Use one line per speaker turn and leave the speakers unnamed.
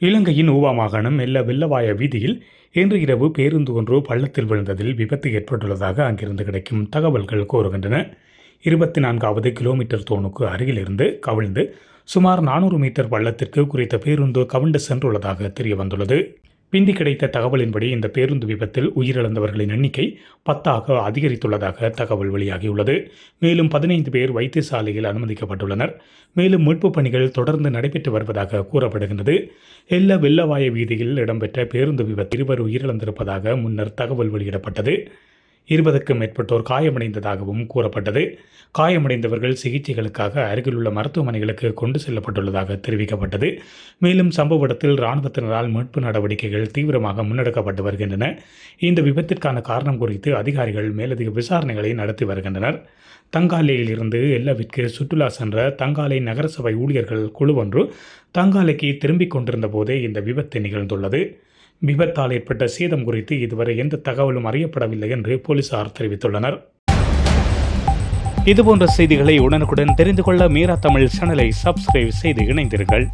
இலங்கையின் ஊவா மாகாணம் மெல்ல வெள்ளவாய வீதியில் இன்று இரவு பேருந்து ஒன்று பள்ளத்தில் விழுந்ததில் விபத்து ஏற்பட்டுள்ளதாக அங்கிருந்து கிடைக்கும் தகவல்கள் கூறுகின்றன. இருபத்தி நான்காவது கிலோமீட்டர் தோணுக்கு அருகிலிருந்து கவிழ்ந்து சுமார் நானூறு மீட்டர் பள்ளத்திற்கு குறித்த பேருந்து கவிழ்ந்து சென்றுள்ளதாக தெரிய வந்துள்ளது பிந்தி கிடைத்த தகவலின்படி இந்த பேருந்து விபத்தில் உயிரிழந்தவர்களின் எண்ணிக்கை பத்தாக அதிகரித்துள்ளதாக தகவல் வெளியாகியுள்ளது. மேலும் பதினைந்து பேர் வைத்தியசாலையில் அனுமதிக்கப்பட்டுள்ளனர். மேலும் மீட்புப் பணிகள் தொடர்ந்து நடைபெற்று வருவதாக கூறப்படுகின்றது. எல்ல வெள்ளவாய வீதியில் இடம்பெற்ற பேருந்து விபத்தில் இருவர் உயிரிழந்திருப்பதாக முன்னர் தகவல் வெளியிடப்பட்டது. இருபதுக்கும் மேற்பட்டோர் காயமடைந்ததாகவும் கூறப்பட்டது. காயமடைந்தவர்கள் சிகிச்சைகளுக்காக அருகிலுள்ள மருத்துவமனைகளுக்கு கொண்டு செல்லப்பட்டுள்ளதாக தெரிவிக்கப்பட்டது. மேலும் சம்பவ இடத்தில் இராணுவத்தினரால் மீட்பு நடவடிக்கைகள் தீவிரமாக முன்னெடுக்கப்பட்டு வருகின்றன. இந்த விபத்திற்கான காரணம் குறித்து அதிகாரிகள் மேலதிக விசாரணைகளை நடத்தி வருகின்றனர். தங்காலையில் இருந்து எல்லவிற்கு சுற்றுலா சென்ற தங்காலை நகரசபை ஊழியர்கள் குழு ஒன்று தங்காலைக்கு திரும்பிக் கொண்டிருந்த போதே இந்த விபத்து நிகழ்ந்துள்ளது. விபத்தால் ஏற்பட்ட சேதம் குறித்து இதுவரை எந்த தகவலும் அறியப்படவில்லை என்று போலீசார் தெரிவித்துள்ளனர். இதுபோன்ற செய்திகளை உடனுக்குடன் தெரிந்து கொள்ள மீரா தமிழ் சேனலை சப்ஸ்கிரைப் செய்து இணைந்தீர்கள்